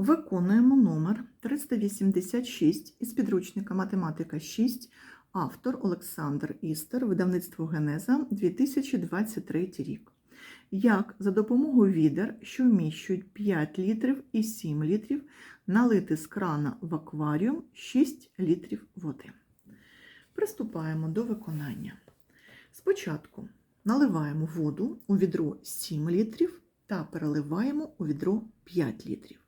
Виконуємо номер 386 із підручника Математика 6, автор Олександр Істер, видавництво Генеза 2023 рік. Як за допомогою відер, що вміщують 5 літрів і 7 літрів, налити з крана в акваріум 6 літрів води. Приступаємо до виконання. Спочатку наливаємо воду у відро 7 літрів та переливаємо у відро 5 літрів.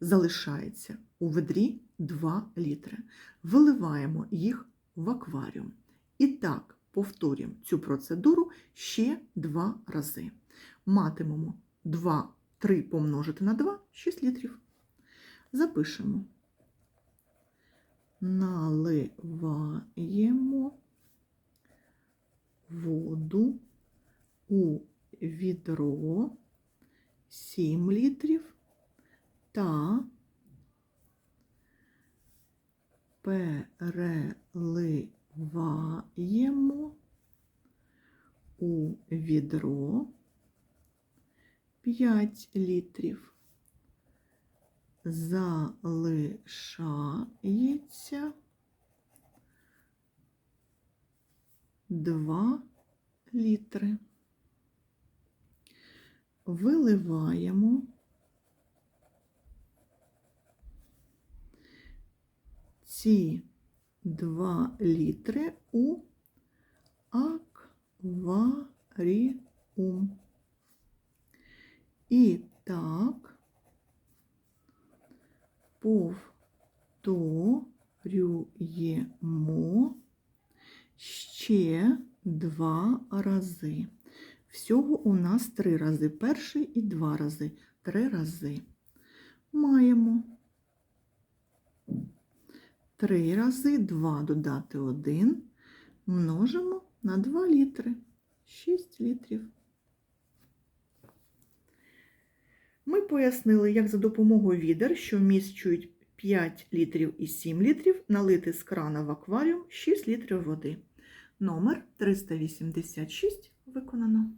Залишається у ведрі 2 літри. Виливаємо їх в акваріум. І так повторюємо цю процедуру ще 2 рази. Матимемо 2, 3 помножити на 2 6 літрів. Запишемо. Наливаємо воду у відро 7 літрів та переливаємо у відро 5 літрів. Залишається 2 літри. Виливаємо ці 2 літри у акваріум. І так повторюємо ще два рази. Всього у нас три рази. Перший і два рази. Три рази. Маємо три рази два додати один. Множимо на 2 літри. 6 літрів. Ми пояснили, як за допомогою відер, що вміщують 5 літрів і 7 літрів, налити з крана в акваріум 6 літрів води. Номер 386 виконано.